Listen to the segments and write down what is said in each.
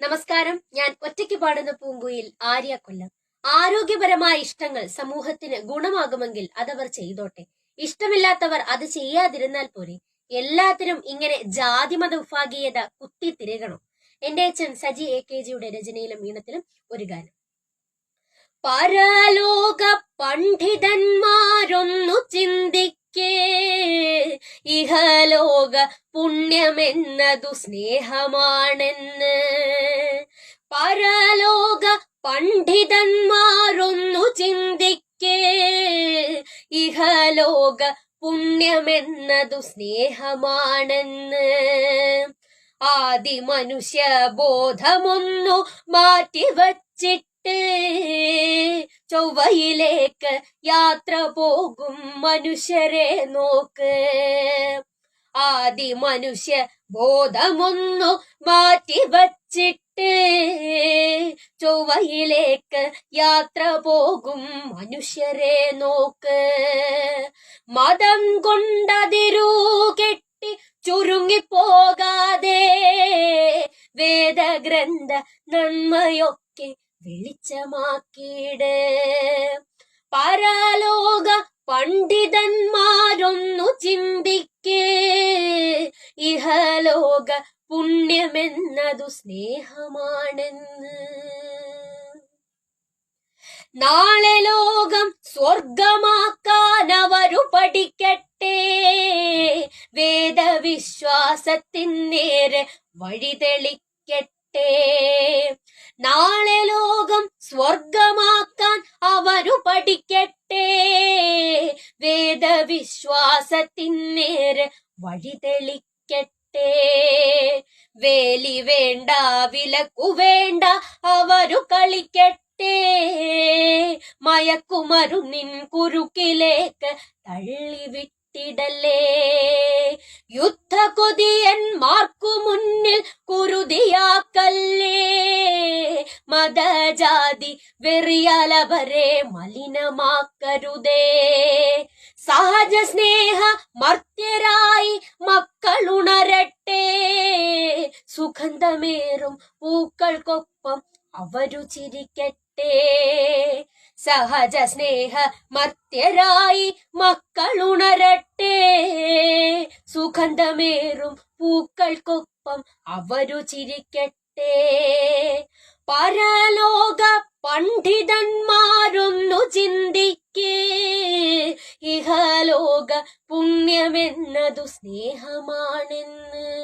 നമസ്കാരം. ഞാൻ ഒറ്റയ്ക്ക് പാടുന്ന പൂങ്കുയിൽ ആര്യ കൊല്ലം. ആരോഗ്യപരമായ ഇഷ്ടങ്ങൾ സമൂഹത്തിന് ഗുണമാകുമെങ്കിൽ അതവർ ചെയ്തോട്ടെ. ഇഷ്ടമില്ലാത്തവർ അത് ചെയ്യാതിരുന്നാൽ പോരെ. എല്ലാത്തിനും ഇങ്ങനെ ജാതിമത വിഭാഗീയത കുത്തിത്തിരകണം എന്റെ അച്ഛൻ സജി എ കെ ജിയുടെ രചനയിലും ഈണത്തിലും ഒരു ഗാനം. പരലോക പണ്ഡിതന്മാരൊന്നു ചിന്തിക്കേ ഇഹലോക പുണ്യമെന്നതു സ്നേഹമാണെന്ന്. പരലോക പണ്ഡിതന്മാരൊന്നു ചിന്തിക്കേ. ഇഹലോക പുണ്യമെന്നതു സ്നേഹമാണെന്ന്. ആദി മനുഷ്യ ബോധമൊന്നു മാറ്റിവച്ചിട്ട് ചൊവ്വയിലേക്ക് യാത്ര പോകും മനുഷ്യരെ നോക്ക്. ആദി മനുഷ്യ ബോധമൊന്നു മാറ്റി വച്ചിട്ട് ചൊവ്വയിലേക്ക് യാത്ര പോകും മനുഷ്യരെ നോക്ക്. മതം കൊണ്ടതിരു കെട്ടി ചുരുങ്ങിപ്പോകാതെ വേദഗ്രന്ഥ നന്മയൊക്കെ വെളിച്ചമാക്കിയിട്. പരലോക പണ്ഡിതന്മാരൊന്നു ചിന്തിക്കേ. ഇഹലോക പുണ്യമെന്നതു സ്നേഹമാണെന്ന്. നാളെ ലോകം സ്വർഗമാക്കാൻ അവരു പഠിക്കട്ടെ. വേദവിശ്വാസത്തിൻ നേരെ വഴി തെളിക്കട്ടെ നാളെ ലോകം സ്വർഗമാക്കാൻ അവരു പഠിക്കട്ടെ. വേദവിശ്വാസത്തിൻ നേരെ വഴി തെളിക്കട്ടെ. വേലി വേണ്ട വിലക്കു വേണ്ട അവരു കളിക്കട്ടെ. മയക്കുമരുന്നിൻ കുരുക്കിലേക്ക് തള്ളിവിട്ടിടല്ലേ. യുദ്ധ കൊതിയന്മാർക്കു മുന്നിൽ കുരുതിയാക്കല്ലേ. മതജാതി വെറിയലവരെ മലിനമാക്കരുതേ. സഹജ സ്നേഹ മർത്യരായി മക്കളുണരട്ടെ. സുഗന്ധമേറും പൂക്കൾക്കൊപ്പം അവരു ചിരിക്കട്ടെ സഹജ സ്നേഹ മർത്യരായി മക്കളുണരട്ടെ. സുഗന്ധമേറും പൂക്കൾക്കൊപ്പം അവരു ചിരിക്കട്ടെ. പരലോക പണ്ഡിതന്മാരൊന്നു ചിന്തിക്കേ. ഇഹലോക പുണ്യമെന്നതു സ്നേഹമാണെന്ന്.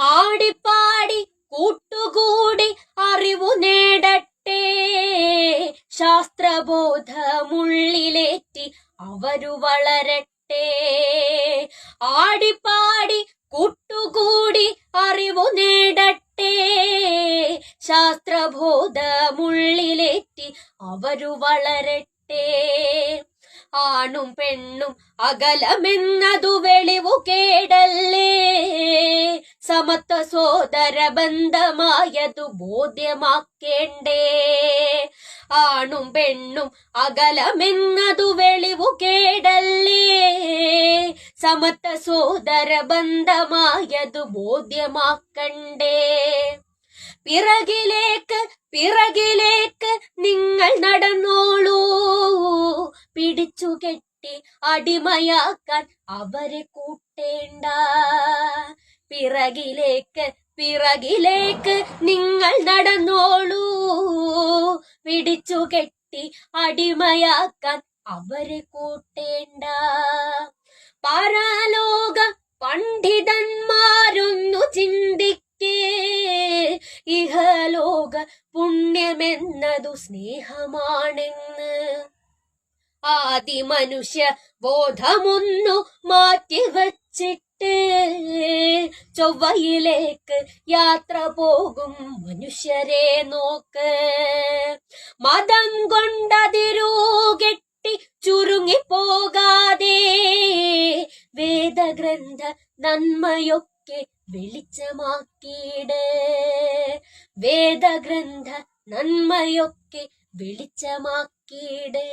ആടിപ്പാടി കൂട്ടുകൂടി അറിവു നേടട്ടെ. ശാസ്ത്രബോധമുള്ളിലേറ്റി അവരു വളരട്ടെ. ആടിപ്പാടി കൂട്ടുകൂടി അറിവു നേടട്ടെ. ശാസ്ത്രബോധമുള്ളിലേറ്റി അവരു വളരട്ടെ. ആണും പെണ്ണും അകലമെന്നതു വെളിവു കേടല്ലേ. സമത്വ സോദര ബന്ധമായതു ബോധ്യമാക്കേണ്ടേ. ആണും പെണ്ണും അകലമെന്നതു വെളിവു കേടല്ലേ. സമത്വ സോദര ബന്ധമായതു ബോധ്യമാക്കണ്ടേ. പിറകിലേക്ക് പിറകിലേക്ക് നിങ്ങൾ നടന്നോളൂ. പിടിച്ചു കെട്ടി അടിമയാക്കാൻ അവരെ കൂട്ടേണ്ട. പിറകിലേക്ക് പിറകിലേക്ക് നിങ്ങൾ നടന്നോളൂ. പിടിച്ചു കെട്ടി അടിമയാക്കാൻ അവരെ കൂട്ടേണ്ട. പരലോക പണ്ഡിതന്മാരൊന്നു ചിന്തിക്കേ. ഇഹലോക പുണ്യമെന്നതു സ്നേഹമാണെന്ന്. ആദി മനുഷ്യ ബോധമൊന്നു മാറ്റിവച്ചിട്ട് ചൊവ്വയിലേക്ക് യാത്ര പോകും മനുഷ്യരെ നോക്ക്. മതം കൊണ്ടതിരൂ കെട്ടി ചുരുങ്ങിപ്പോകാതെ വേദഗ്രന്ഥ നന്മയൊക്കെ വെളിച്ചമാക്കിയിട്. വേദഗ്രന്ഥ നന്മയൊക്കെ വെളിച്ചമാക്കിയിട്.